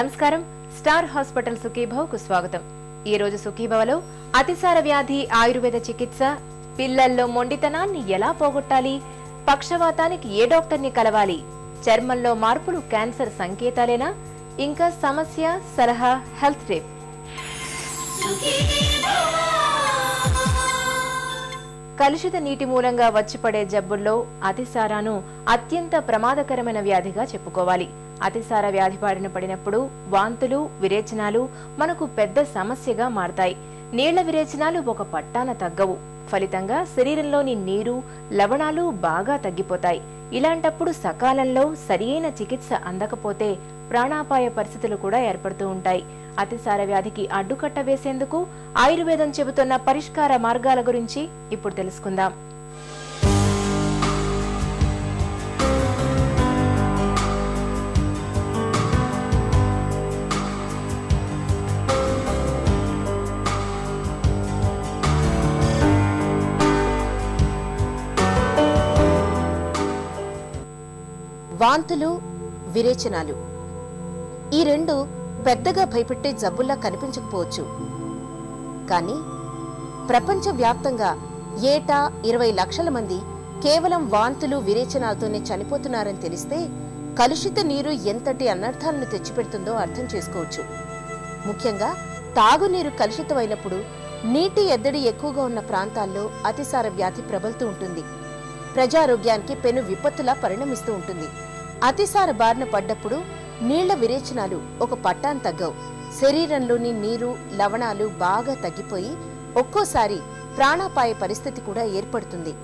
నమస్కారం. Star hospital సుఖీభావ్కు స్వాగతం. ఈ రోజు సుఖీభవలో అతిసార వ్యాధి ఆయుర్వేద చికిత్స పిల్లల్లో మొండితనాన్ని ఎలా పోగొట్టాలి పక్షవాతానికి ఏ డాక్టర్ని కలవాలి చర్మంలో మార్పులు క్యాన్సర్ సంకేతాలేనా ఇంకా సమస్య సలహా హెల్త్ టిప్. కలుషిత నీటి మూలంగా వచ్చిపడే జబ్బుల్లో అతిసారాను అత్యంత ప్రమాదకరమైన వ్యాధిగా చెప్పుకోవాలి. అతిసార వ్యాధి బారిన పడినప్పుడు వాంతులు విరేచనాలు మనకు పెద్ద సమస్యగా మారతాయి. నీళ్ళ విరేచనాలు ఒక పట్టాన తగ్గవు. ఫలితంగా శరీరంలోని నీరు లవణాలు బాగా తగ్గిపోతాయి. ఇలాంటప్పుడు సకాలంలో సరియైన చికిత్స అందకపోతే ప్రాణాపాయ పరిస్థితులు కూడా ఏర్పడుతూ ఉంటాయి. అతిసార వ్యాధికి అడ్డుకట్ట వేసేందుకు ఆయుర్వేదం చెబుతున్న పరిష్కార మార్గాల గురించి ఇప్పుడు తెలుసుకుందాం. వాంతులు విరేచనాలు. ఈ రెండు పెద్దగా భయపెట్టే జబ్బుల్లా కనిపించకపోవచ్చు. కానీ ప్రపంచవ్యాప్తంగా ఏటా ఇరవై లక్షల మంది కేవలం వాంతులు విరేచనాలతోనే చనిపోతున్నారని తెలిస్తే కలుషిత నీరు ఎంతటి అనర్థాలను తెచ్చిపెడుతుందో అర్థం చేసుకోవచ్చు. ముఖ్యంగా తాగునీరు కలుషితమైనప్పుడు నీటి ఎద్దడి ఎక్కువగా ఉన్న ప్రాంతాల్లో అతిసార వ్యాధి ప్రబలుతూ ఉంటుంది. ప్రజారోగ్యానికి పెను విపత్తులా పరిణమిస్తూ ఉంటుంది. అతిసార బారిన పడ్డప్పుడు నీళ్ళ విరేచనాలు ఒక పట్టాన్ తగ్గవు. శరీరంలోని నీరు లవణాలు బాగా తగ్గిపోయి ఒక్కోసారి ప్రాణాపాయ పరిస్థితి కూడా ఏర్పడుతుంది.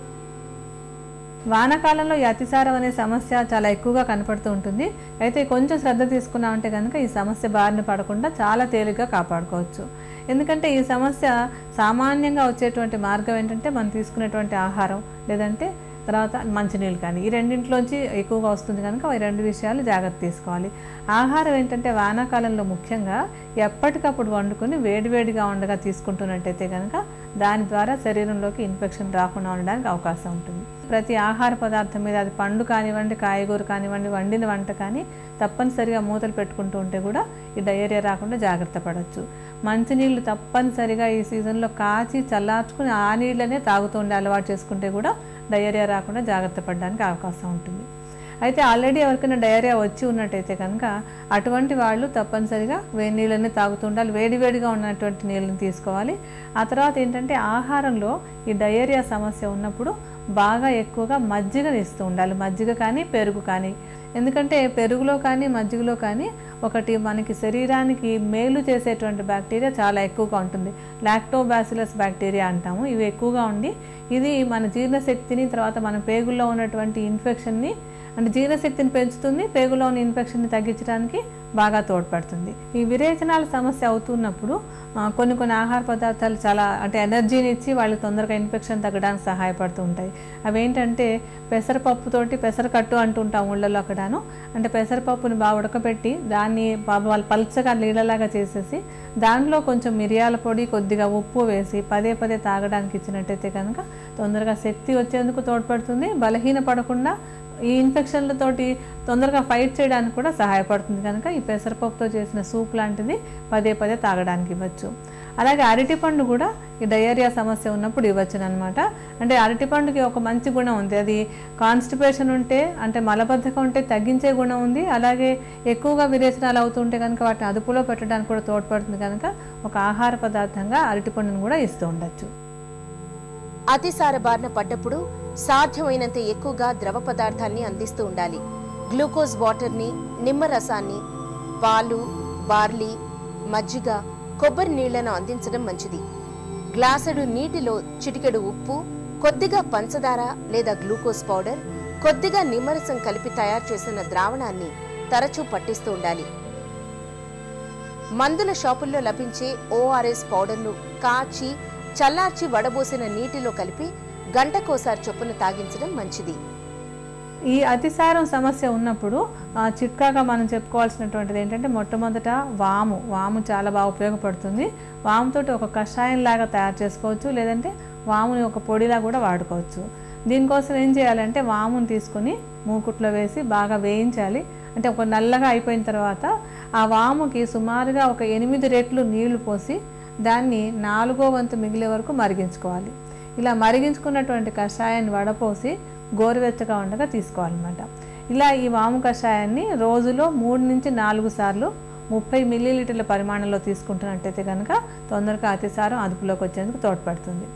వానాకాలంలో ఈ అతిసారం అనే సమస్య చాలా ఎక్కువగా కనపడుతూ ఉంటుంది. అయితే కొంచెం శ్రద్ధ తీసుకున్నామంటే కనుక ఈ సమస్య బారిన పడకుండా చాలా తేలిగ్గా కాపాడుకోవచ్చు. ఎందుకంటే ఈ సమస్య సామాన్యంగా వచ్చేటువంటి మార్గం ఏంటంటే మనం తీసుకునేటువంటి ఆహారం లేదంటే తర్వాత మంచినీళ్ళు కానీ ఈ రెండింటిలోంచి ఎక్కువగా వస్తుంది కనుక ఈ రెండు విషయాలు జాగ్రత్త తీసుకోవాలి. ఆహారం ఏంటంటే వానాకాలంలో ముఖ్యంగా ఎప్పటికప్పుడు వండుకొని వేడివేడిగా ఉండగా తీసుకుంటున్నట్టయితే కనుక దాని ద్వారా శరీరంలోకి ఇన్ఫెక్షన్ రాకుండా ఉండడానికి అవకాశం ఉంటుంది. ప్రతి ఆహార పదార్థం మీద అది పండు కానివ్వండి కాయగూర కానివ్వండి వండిన వంట కానీ తప్పనిసరిగా మూతలు పెట్టుకుంటూ ఉంటే కూడా ఈ డయేరియా రాకుండా జాగ్రత్త పడవచ్చు మంచినీళ్ళు తప్పనిసరిగా ఈ సీజన్లో కాచి చల్లార్చుకుని ఆ నీళ్ళనే తాగుతుండే అలవాటు చేసుకుంటే కూడా డయేరియా రాకుండా జాగ్రత్త పడడానికి అవకాశం ఉంటుంది. అయితే ఆల్రెడీ ఎవరికైనా డయేరియా వచ్చి ఉన్నట్టయితే కనుక అటువంటి వాళ్ళు తప్పనిసరిగా వేడి నీళ్ళని తాగుతూ ఉండాలి వేడివేడిగా ఉన్నటువంటి నీళ్ళని తీసుకోవాలి. ఆ తర్వాత ఏంటంటే ఆహారంలో ఈ డయేరియా సమస్య ఉన్నప్పుడు బాగా ఎక్కువగా మజ్జిగని ఇస్తూ ఉండాలి. మజ్జిగ కానీ పెరుగు కానీ ఎందుకంటే పెరుగులో కానీ మజ్జిగలో కానీ ఒకటి మనకి శరీరానికి మేలు చేసేటువంటి బ్యాక్టీరియా చాలా ఎక్కువగా ఉంటుంది. లాక్టోబాసిలస్ బ్యాక్టీరియా అంటాము. ఇవి ఎక్కువగా ఉండి ఇది మన జీర్ణశక్తిని తర్వాత మన పేగుల్లో ఉన్నటువంటి ఇన్ఫెక్షన్ని అంటే జీర్ణశక్తిని పెంచుతుంది పేగులోని ఇన్ఫెక్షన్ని తగ్గించడానికి బాగా తోడ్పడుతుంది. ఈ విరేచనాల సమస్య అవుతున్నప్పుడు కొన్ని కొన్ని ఆహార పదార్థాలు చాలా అంటే ఎనర్జీని ఇచ్చి వాళ్ళకి తొందరగా ఇన్ఫెక్షన్ తగ్గడానికి సహాయపడుతూ ఉంటాయి. అవేంటంటే పెసరపప్పుతోటి పెసరకట్టు అంటుంటాం ఊళ్ళలో అక్కడను అంటే పెసరపప్పుని బాగా ఉడకబెట్టి దాన్ని వాళ్ళు పల్చగా నీళ్ళలాగా చేసేసి దానిలో కొంచెం మిరియాల పొడి కొద్దిగా ఉప్పు వేసి పదే పదే తాగడానికి ఇచ్చినట్టయితే కనుక తొందరగా శక్తి వచ్చేందుకు తోడ్పడుతుంది. బలహీన పడకుండా ఈ ఇన్ఫెక్షన్లతోటి తొందరగా ఫైట్ చేయడానికి కూడా సహాయపడుతుంది కనుక ఈ పెసరపప్పుతో చేసిన సూప్ లాంటిది పదే పదే తాగడానికి ఇవ్వచ్చు. అలాగే అరటిపండు కూడా ఈ డయేరియా సమస్య ఉన్నప్పుడు ఇవ్వచ్చు అనమాట అంటే అరటిపండుకి ఒక మంచి గుణం ఉంది. అది కాన్స్టిపేషన్ ఉంటే అంటే మలబద్ధకం ఉంటే తగ్గించే గుణం ఉంది. అలాగే ఎక్కువగా విరేచనాలు అవుతుంటే కనుక వాటిని అదుపులో పెట్టడానికి కూడా తోడ్పడుతుంది కనుక ఒక ఆహార పదార్థంగా అరటిపండును కూడా ఇస్తూ ఉండొచ్చు. అతిసార బారిన పడ్డప్పుడు సాధ్యమైనంత ఎక్కువగా ద్రవ పదార్థాన్ని అందిస్తూ ఉండాలి. గ్లూకోజ్ వాటర్ని నిమ్మరసాన్ని పాలు బార్లీ మజ్జిగ కొబ్బరి నీళ్ళను అందించడం మంచిది. గ్లాసుడు నీటిలో చిటికెడు ఉప్పు కొద్దిగా పంచదార లేదా గ్లూకోజ్ పౌడర్ కొద్దిగా నిమ్మరసం కలిపి తయారు చేసిన ద్రావణాన్ని తరచూ పట్టిస్తూ ఉండాలి. మందుల షాపుల్లో లభించే ఓఆర్ఎస్ పౌడర్ను కాచి చల్లార్చి వడబోసిన నీటిలో కలిపి గంటకోసారి చొప్పున తాగించడం మంచిది. ఈ అతిసారం సమస్య ఉన్నప్పుడు చిట్కాగా మనం చెప్పుకోవాల్సినటువంటిది ఏంటంటే మొట్టమొదట వాము. వాము చాలా బాగా ఉపయోగపడుతుంది. వాముతోటి ఒక కషాయం లాగా తయారు చేసుకోవచ్చు లేదంటే వాముని ఒక పొడిలా కూడా వాడుకోవచ్చు. దీనికోసం ఏం చేయాలంటే వామును తీసుకొని మూకుట్లో వేసి బాగా వేయించాలి. అంటే ఒక నల్లగా అయిపోయిన తర్వాత ఆ వాముకి సుమారుగా ఒక ఎనిమిది రెట్లు నీళ్ళు పోసి దాన్ని నాలుగో వంతు మిగిలే వరకు మరిగించుకోవాలి. ఇలా మరిగించుకున్నటువంటి కషాయాన్ని వడపోసి గోరువెచ్చగా ఉండగా తీసుకోవాలన్నమాట. ఇలా ఈ వాము కషాయాన్ని రోజులో మూడు నుంచి నాలుగు సార్లు ముప్పై మిల్లీలీటర్ల పరిమాణంలో తీసుకుంటున్నట్టయితే కనుక తొందరగా అతిసారం అదుపులోకి వచ్చేందుకు తోడ్పడుతుంది.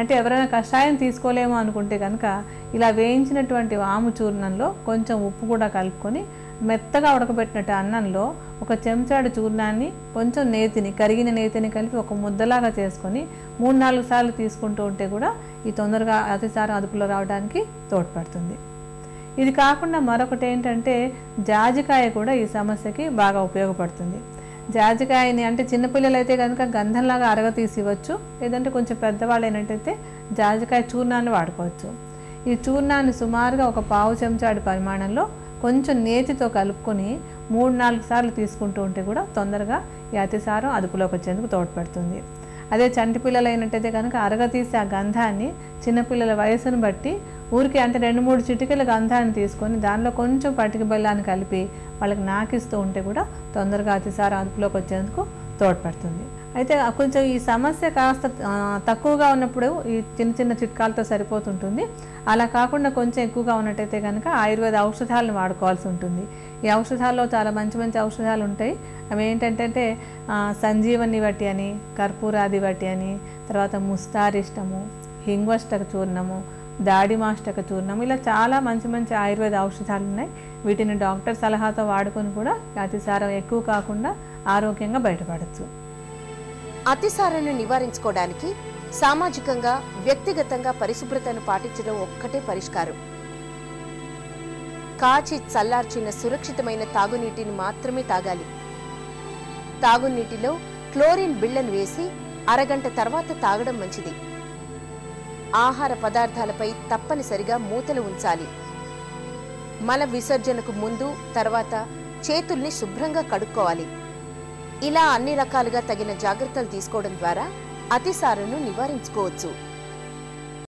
అంటే ఎవరైనా కషాయం తీసుకోలేమో అనుకుంటే కనుక ఇలా వేయించినటువంటి వాము చూర్ణంలో కొంచెం ఉప్పు కూడా కలుపుకొని మెత్తగా ఉడకబెట్టినట్టు అన్నంలో ఒక చెంచాడు చూర్ణాన్ని కొంచెం నేతిని కరిగిన నేతిని కలిపి ఒక ముద్దలాగా చేసుకొని మూడు నాలుగు సార్లు తీసుకుంటూ ఉంటే కూడా ఈ తొందరగా అతిసారం అదుపులో రావడానికి తోడ్పడుతుంది. ఇది కాకుండా మరొకటి ఏంటంటే జాజికాయ కూడా ఈ సమస్యకి బాగా ఉపయోగపడుతుంది. జాజికాయని అంటే చిన్నపిల్లలు అయితే కనుక గంధంలాగా అరగ తీసి ఇవ్వచ్చు లేదంటే కొంచెం పెద్దవాళ్ళు అయినట్టయితే జాజికాయ చూర్ణాన్ని వాడుకోవచ్చు. ఈ చూర్ణాన్ని సుమారుగా ఒక పావు చెంచాడు పరిమాణంలో కొంచెం నేతితో కలుపుకొని మూడు నాలుగు సార్లు తీసుకుంటూ ఉంటే కూడా తొందరగా ఈ అతిసారం అదుపులోకి వచ్చేందుకు తోడ్పడుతుంది. అదే చంటి పిల్లలు అయినట్టయితే కనుక అరగతీసి ఆ గంధాన్ని చిన్నపిల్లల వయసును బట్టి ఊరికి అంటే రెండు మూడు చిటికల గంధాన్ని తీసుకొని దానిలో కొంచెం పటిక బెల్లాన్ని కలిపి వాళ్ళకి నాకిస్తూ ఉంటే కూడా తొందరగా అతిసారం అదుపులోకి వచ్చేందుకు తోడ్పడుతుంది. అయితే కొంచెం ఈ సమస్య కాస్త తక్కువగా ఉన్నప్పుడు ఈ చిన్న చిన్న చిట్కాలతో సరిపోతుంటుంది. అలా కాకుండా కొంచెం ఎక్కువగా ఉన్నట్టయితే కనుక ఆయుర్వేద ఔషధాలను వాడుకోవాల్సి ఉంటుంది. ఈ ఔషధాల్లో చాలా మంచి మంచి ఔషధాలు ఉంటాయి. అవి ఏంటంటే సంజీవని వట్టి అని కర్పూరాది వట్టి అని తర్వాత ముస్తారిష్టము హింగవష్టక చూర్ణము దాడిమాష్టక చూర్ణం ఇలా చాలా మంచి మంచి ఆయుర్వేద ఔషధాలు ఉన్నాయి. వీటిని డాక్టర్ సలహాతో వాడుకొని కూడా అతిసారం ఎక్కువ కాకుండా ఆరోగ్యంగా బయటపడచ్చు. అతిసారాన్ని నివారించుకోవడానికి సామాజికంగా వ్యక్తిగతంగా పరిశుభ్రతను పాటించడం ఒక్కటే పరిష్కారం. కాచి చల్లార్చిన సురక్షితమైన తాగునీటిని మాత్రమే తాగాలి. తాగునీటిలో క్లోరిన్ బిళ్ళను వేసి అరగంట తర్వాత తాగడం మంచిది. ఆహార పదార్థాలపై తప్పనిసరిగా మూతలు ఉంచాలి. మల విసర్జనకు ముందు తర్వాత చేతుల్ని శుభ్రంగా కడుక్కోవాలి. ఇలా అన్ని రకాలుగా తగిన జాగ్రత్తలు తీసుకోవడం ద్వారా అతిసారును నివారించుకోవచ్చు.